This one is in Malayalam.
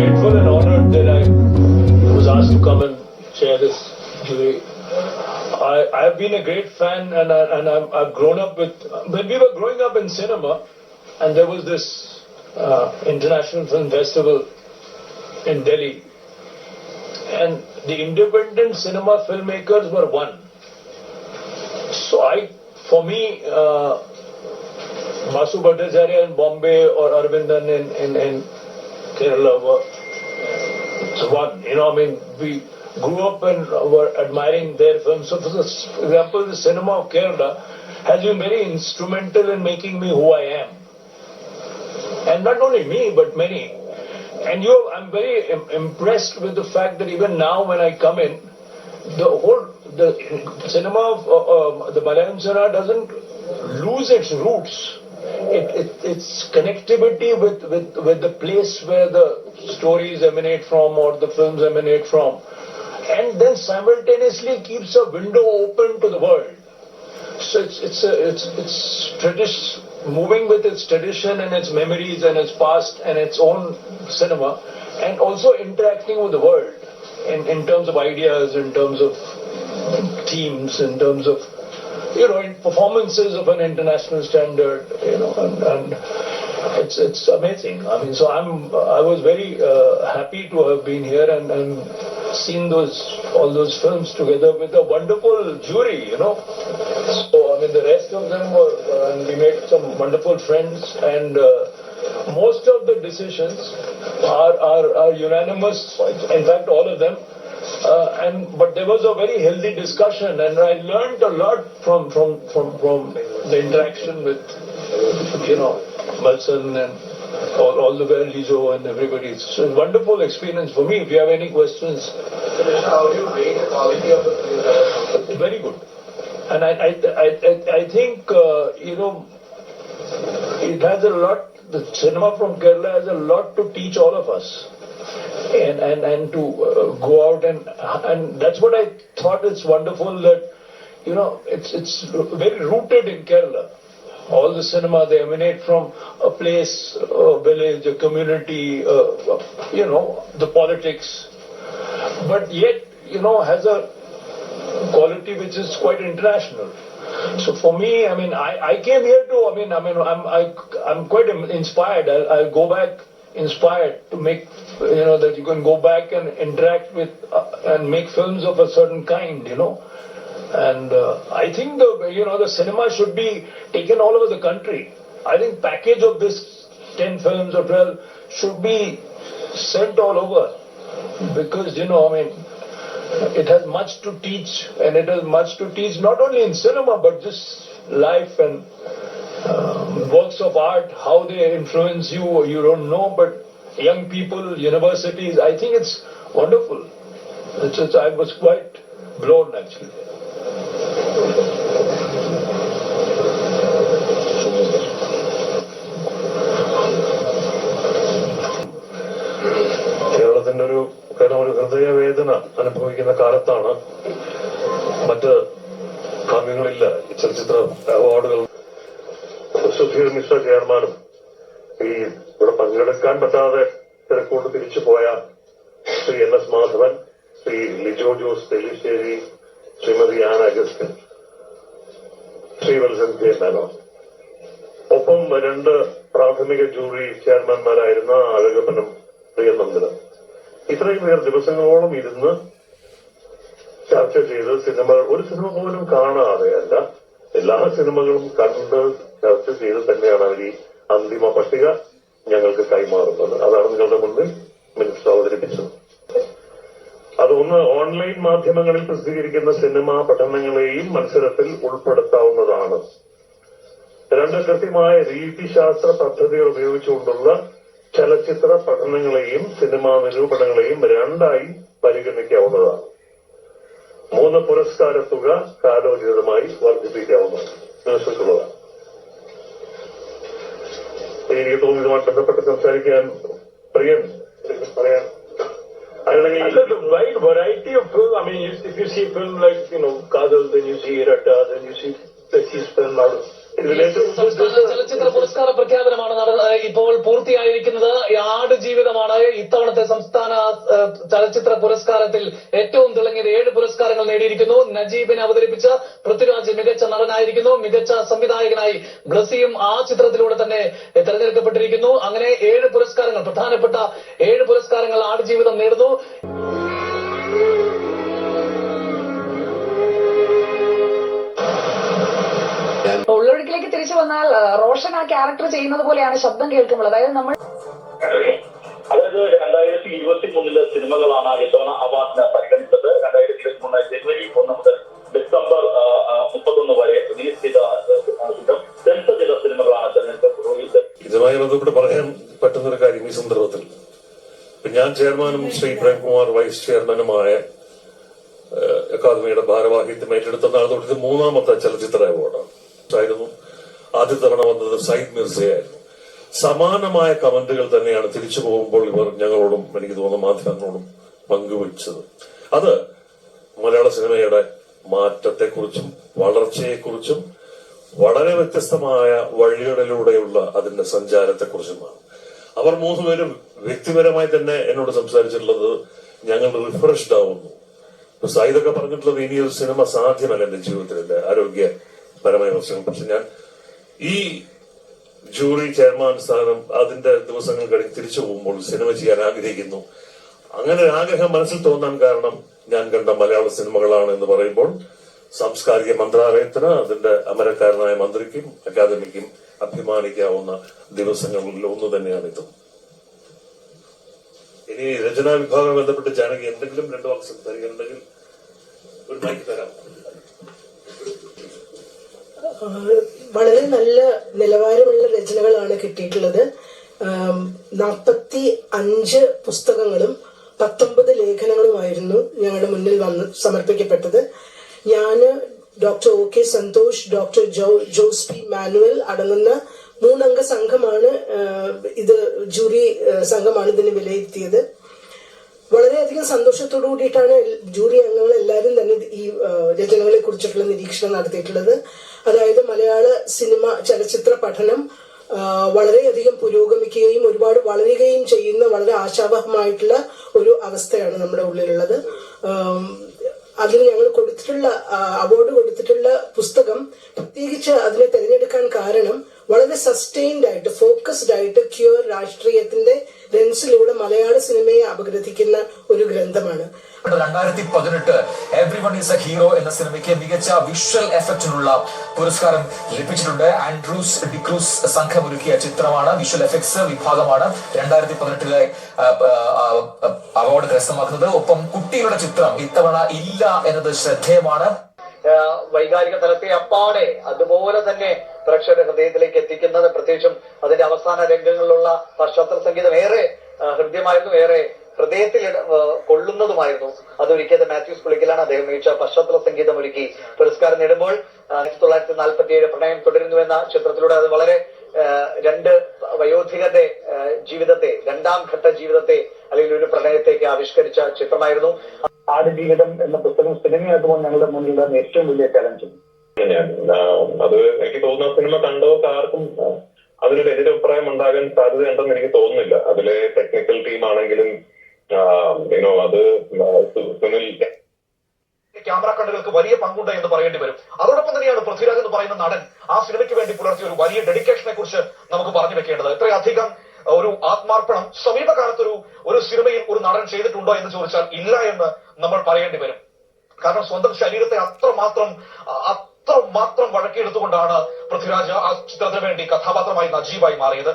grateful and honored that I was asked to come and share this today. I, I've been a great fan and, I, and I'm, I've grown up with, when we were growing up in cinema and there was this uh, International Film Festival in Delhi and the independent cinema filmmakers were one. So I, for me, uh, Masu Bhattacharya in Bombay or Arvindan in, in, in Kerala were so one. You know, I mean, we grew up and were admiring their films. So, for example, the cinema of Kerala has been very instrumental in making me who I am. And not only me, but many. And you, I'm very im- impressed with the fact that even now, when I come in, the whole the cinema of uh, uh, the Malayalam cinema doesn't lose its roots. It, it, its connectivity with, with, with the place where the stories emanate from or the films emanate from, and then simultaneously keeps a window open to the world. So it's it's a, it's it's tradition moving with its tradition and its memories and its past and its own cinema, and also interacting with the world in, in terms of ideas, in terms of themes, in terms of you know in performances of an international standard, you know, and, and it's it's amazing. I mean, so I'm I was very uh, happy to have been here and, and seen those all those films together with a wonderful jury, you know. So I mean, the rest of them were, uh, and we made some wonderful friends, and uh, most of the decisions are, are are unanimous. In fact, all of them. Uh, and but there was a very healthy discussion, and I learned a lot from from from from the interaction with you know Malson and all, all the Lizo and everybody. So it's a wonderful experience for me. If you have any questions, How do you rate the quality of the film that has very good. And I, I, I, I- I think, uh, you know, it has a lot, the cinema from Kerala has a lot to teach all of us. And, and, and to uh, go out and, and that's what I thought is wonderful that, you know, it's, it's very rooted in Kerala. All the cinema, they emanate from a place, a village, a community, uh, you know, the politics. But yet, you know, has a quality which is quite international. So for me, I mean, I, I came here to, I mean, I mean, I'm, I, I'm quite inspired. I'll, I'll go back inspired to make, you know, that you can go back and interact with uh, and make films of a certain kind, you know. And uh, I think the, you know, the cinema should be taken all over the country. I think package of this 10 films or 12 should be sent all over because, you know, I mean, it has much to teach and it has much to teach not only in cinema but just life and works of art how they influence you you don't know but young people universities i think it's wonderful. It's, i was quite blown actually പറ്റാതെ തിരക്കൊണ്ട് തിരിച്ചു പോയ Shri N S Madhavan Shri Lijo Jose Thellissery Shrimati Ana Augustine Shri Valsan K Menon. ഒപ്പം രണ്ട് പ്രാഥമിക ജൂറി ചെയർമാൻമാരായിരുന്ന അഴകപ്പനും പ്രിയനന്ദനും ഇത്രയും പേർ ദിവസങ്ങളോളം ഇരുന്ന് ചർച്ച ചെയ്ത് സിനിമ ഒരു സിനിമ പോലും കാണാതെ അല്ല എല്ലാ സിനിമകളും കണ്ട് ചർച്ച ചെയ്ത് തന്നെയാണ് അവർ ഈ അന്തിമ പട്ടിക. ഞങ്ങൾക്ക് കൈമാറുന്നത്. അതാണ് നിങ്ങളുടെ മുന്നിൽ മിനിസ്റ്റർ അവതരിപ്പിച്ചത്. അതൊന്ന് ഓൺലൈൻ മാധ്യമങ്ങളിൽ പ്രസിദ്ധീകരിക്കുന്ന സിനിമാ പഠനങ്ങളെയും മത്സരത്തിൽ ഉൾപ്പെടുത്താവുന്നതാണ്. രണ്ട് കൃത്യമായ രീതിശാസ്ത്ര പദ്ധതികൾ ഉപയോഗിച്ചുകൊണ്ടുള്ള ചലച്ചിത്ര പഠനങ്ങളെയും സിനിമാ നിരൂപണങ്ങളെയും രണ്ടായി പരിഗണിക്കാവുന്നതാണ്. മൂന്ന് പുരസ്കാര തുക കാലോചിതമായി വർദ്ധിപ്പിക്കാവുന്നതാണ്. നിശ്ചയിച്ചുള്ളതാണ് എനിക്ക് തോന്നുന്നു ഇതുമായി ബന്ധപ്പെട്ട് സംസാരിക്കാൻ പ്രിയൻ പറയാൻ അല്ലെങ്കിൽ And there's a wide variety of film. I mean, you- if you see film like, you know, Kadal, then you see Irata, then you see Pesci's film out of ഇതിലേക്ക് സംസ്ഥാന ചലച്ചിത്ര പുരസ്കാര പ്രഖ്യാപനമാണ് നട- ഇപ്പോൾ പൂർത്തിയായിരിക്കുന്നത് ആട് ജീവിതമാണ്. ഇത്തവണത്തെ സംസ്ഥാന ചലച്ചിത്ര പുരസ്കാരത്തിൽ ഏറ്റവും തിളങ്ങിയത് ഏഴ് പുരസ്കാരങ്ങൾ നേടിയിരിക്കുന്നു. നജീബിനെ അവതരിപ്പിച്ച പൃഥ്വിരാജ് മികച്ച നടനായിരിക്കുന്നു. മികച്ച സംവിധായകനായി ബ്ലസിയും ആ ചിത്രത്തിലൂടെ തന്നെ തെരഞ്ഞെടുക്കപ്പെട്ടിരിക്കുന്നു. അങ്ങനെ ഏഴ് പുരസ്കാരങ്ങൾ പ്രധാനപ്പെട്ട ഏഴ് പുരസ്കാരങ്ങൾ ആട് ജീവിതം നേടുന്നു. വന്നാൽ റോഷൻ ആ ക്യാരക്ടർ ചെയ്യുന്നത് പോലെയാണ് ശബ്ദം കേൾക്കുമ്പോൾ അതായത് നമ്മൾ അതായത് രണ്ടായിരത്തി ഇരുപത്തി മൂന്നിലെ സിനിമകളാണ് ഇത്തവണ അവാർഡിന് പരിഗണിച്ചത്. രണ്ടായിരത്തി ഇരുപത്തി മൂന്ന് ജനുവരി ഒന്ന് മുതൽ ഡിസംബർ മുപ്പത്തൊന്ന് വരെ റിലീസ് ചെയ്ത ചെയ്ത സിനിമകളാണ് തെരഞ്ഞെടുക്കപ്പെടുന്നത് ഇതുമായി ബന്ധപ്പെട്ട് പറയാൻ പറ്റുന്ന ഒരു കാര്യം ഈ സന്ദർഭത്തിൽ. ഞാൻ ചെയർമാനും ശ്രീ പ്രേംകുമാർ വൈസ് ചെയർമാനുമായ അക്കാദമിയുടെ ഭാരവാഹിത്യം ഏറ്റെടുത്ത നാൾ തൊട്ട് ഇത് മൂന്നാമത്തെ ചലച്ചിത്ര അവാർഡാണ്. ആയിരുന്നു ആദ്യ തവണ വന്നത് സയ്യിദ് മിർസയായിരുന്നു. സമാനമായ കമന്റുകൾ തന്നെയാണ് തിരിച്ചു പോകുമ്പോൾ ഇവർ ഞങ്ങളോടും എനിക്ക് തോന്നുന്ന മാധ്യമങ്ങളോടും പങ്കുവച്ചത്. അത് മലയാള സിനിമയുടെ മാറ്റത്തെക്കുറിച്ചും വളർച്ചയെക്കുറിച്ചും വളരെ വ്യത്യസ്തമായ വഴികളിലൂടെയുള്ള അതിന്റെ സഞ്ചാരത്തെക്കുറിച്ചുമാണ്. അവർ മൂന്നുപേരും വ്യക്തിപരമായി തന്നെ എന്നോട് സംസാരിച്ചിട്ടുള്ളത് ഞങ്ങൾ റിഫ്രഷ്ഡ് ആവുന്നു. സായിദൊക്കെ പറഞ്ഞിട്ടുള്ളത് ഇനിയൊരു സിനിമ സാധ്യമല്ല എന്റെ ജീവിതത്തിൽ എന്റെ ആരോഗ്യപരമായ പ്രശ്നങ്ങൾ പക്ഷെ ഞാൻ ഈ ജൂറി ചെയർമാൻ സ്ഥാനം അതിന്റെ ദിവസങ്ങൾ കഴിഞ്ഞ് തിരിച്ചു പോകുമ്പോൾ സിനിമ ചെയ്യാൻ ആഗ്രഹിക്കുന്നു. അങ്ങനെ ആഗ്രഹം മനസ്സിൽ തോന്നാൻ കാരണം ഞാൻ കണ്ട മലയാള സിനിമകളാണ് എന്ന് പറയുമ്പോൾ സാംസ്കാരിക മന്ത്രാലയത്തിന് അതിന്റെ അമരക്കാരനായ മന്ത്രിക്കും അക്കാദമിക്കും അഭിമാനിക്കാവുന്ന ദിവസങ്ങളിൽ ഒന്ന് തന്നെയാണ് ഇത്. ഇനി രചനാ വിഭാഗം ബന്ധപ്പെട്ട് ജാനകി എന്തെങ്കിലും രണ്ടു വാക്ക് സംസാരിക്കുന്നുണ്ടെങ്കിൽ ഒരു മൈക്ക് തരാം. വളരെ നല്ല നിലവാരമുള്ള രചനകളാണ് കിട്ടിയിട്ടുള്ളത്. നാൽപ്പത്തി അഞ്ച് പുസ്തകങ്ങളും പത്തൊമ്പത് ലേഖനങ്ങളുമായിരുന്നു ഞങ്ങളുടെ മുന്നിൽ വന്ന് സമർപ്പിക്കപ്പെട്ടത്. ഞാൻ doctor O K Santhosh doctor Jose P Manuel അടങ്ങുന്ന മൂന്നംഗ സംഘമാണ് ഇത് ജൂറി സംഘമാണ് ഇതിനെ വിലയിരുത്തിയത്. വളരെയധികം സന്തോഷത്തോടു കൂടിയിട്ടാണ് ജൂറി അംഗങ്ങൾ എല്ലാവരും തന്നെ ഈ രചനകളെ കുറിച്ചിട്ടുള്ള നിരീക്ഷണം നടത്തിയിട്ടുള്ളത്. അതായത് മലയാള സിനിമ ചലച്ചിത്ര പഠനം വളരെയധികം പുരോഗമിക്കുകയും ഒരുപാട് വളരുകയും ചെയ്യുന്ന വളരെ ആശാവഹമായിട്ടുള്ള ഒരു അവസ്ഥയാണ് നമ്മുടെ ഉള്ളിലുള്ളത്. അതിന് ഞങ്ങൾ കൊടുത്തിട്ടുള്ള അവാർഡ് കൊടുത്തിട്ടുള്ള പുസ്തകം പ്രത്യേകിച്ച് അതിനെ തിരഞ്ഞെടുക്കാൻ കാരണം വളരെ സസ്റ്റെയിൻഡ് ആയിട്ട് ഫോക്കസ്ഡ് ആയിട്ട് ക്യൂർ രാഷ്ട്രീയത്തിന്റെ ലെൻസിലൂടെ മലയാള സിനിമയെ അപഗ്രഥിക്കുന്ന ഒരു ഗ്രന്ഥമാണ്. രണ്ടായിരത്തി പതിനെട്ട് everyone is a hero എന്ന സിനിമയ്ക്ക് മികച്ച വിഷ്വൽ എഫക്റ്റിനുള്ള പുരസ്കാരം ലഭിച്ചിട്ടുണ്ട്. ആൻഡ്രൂസ് ഡിക്രൂസ് സംഘം ഒരുക്കിയ ചിത്രമാണ്. വിഷ്വൽ എഫക്ട്സ് വിഭാഗമാണ് രണ്ടായിരത്തി പതിനെട്ടിലെ അവാർഡ് കരസ്ഥമാക്കുന്നത് ഒപ്പം കുട്ടികളുടെ ചിത്രം ഇത്തവണ ഇല്ല എന്നത് ശ്രദ്ധേയമാണ്. വൈകാരിക തലത്തെ അപ്പാടെ അതുപോലെ തന്നെ പ്രേക്ഷകരുടെ ഹൃദയത്തിലേക്ക് എത്തിക്കുന്നത് പ്രത്യേകിച്ചും അതിന്റെ അവസാന രംഗങ്ങളിലുള്ള പശ്ചാത്തല സംഗീതം ഏറെ ഹൃദ്യമായിരുന്നു ഏറെ ഹൃദയത്തിൽ കൊള്ളുന്നതുമായിരുന്നു. അതൊരുക്കിയത് മാത്യൂസ് പുളിക്കലാണ് അദ്ദേഹം മികച്ച പശ്ചാത്തല സംഗീതം ഒരുക്കി പുരസ്കാരം നേടുമ്പോൾ ആയിരത്തി തൊള്ളായിരത്തി നാൽപ്പത്തി ഏഴ് പ്രണയം തുടരുന്നു എന്ന ചിത്രത്തിലൂടെ അത് വളരെ രണ്ട് വയോധികരുടെ ജീവിതത്തെ രണ്ടാം ഘട്ട ജീവിതത്തെ അല്ലെങ്കിൽ ഒരു പ്രണയത്തേക്ക് ആവിഷ്കരിച്ച ചിത്രമായിരുന്നു. ആടുജീവിതം എന്ന പുസ്തകം സിനിമയാക്കുമ്പോൾ ഞങ്ങളുടെ മുന്നിലുള്ള ഏറ്റവും വലിയ ചലഞ്ച് അത് എനിക്ക് തോന്നുന്ന സിനിമ കണ്ടോ ആർക്കും അതിനൊരു എതിരഭിപ്രായം ഉണ്ടാകാൻ സാധ്യതയുണ്ടെന്ന് എനിക്ക് തോന്നുന്നില്ല. അതിലെ ടെക്നിക്കൽ ടീം ആണെങ്കിലും യുനോ അത് സുനിൽ ക്യാമറ കണ്ണുകൾക്ക് വലിയ പങ്കുണ്ട് എന്ന് പറയേണ്ടി വരും. അതോടൊപ്പം തന്നെയാണ് പൃഥ്വിരാജ് എന്ന് പറയുന്ന നടൻ ആ സിനിമയ്ക്ക് വേണ്ടി പുലർത്തിയ ഒരു വലിയ ഡെഡിക്കേഷനെ കുറിച്ച് നമുക്ക് പറഞ്ഞു വെക്കേണ്ടത്. ഇത്രയധികം ഒരു ആത്മാർപ്പണം സമീപകാലത്ത് ഒരു സിനിമയിൽ ഒരു നടൻ ചെയ്തിട്ടുണ്ടോ എന്ന് ചോദിച്ചാൽ ഇല്ല എന്ന് നമ്മൾ പറയേണ്ടി വരും. കാരണം സ്വന്തം ശരീരത്തെ അത്രമാത്രം അത്രമാത്രം വഴക്കിയെടുത്തുകൊണ്ടാണ് പൃഥ്വിരാജ് ആ ചിത്രത്തിന് വേണ്ടി കഥാപാത്രമായി നജീബായി മാറിയത്.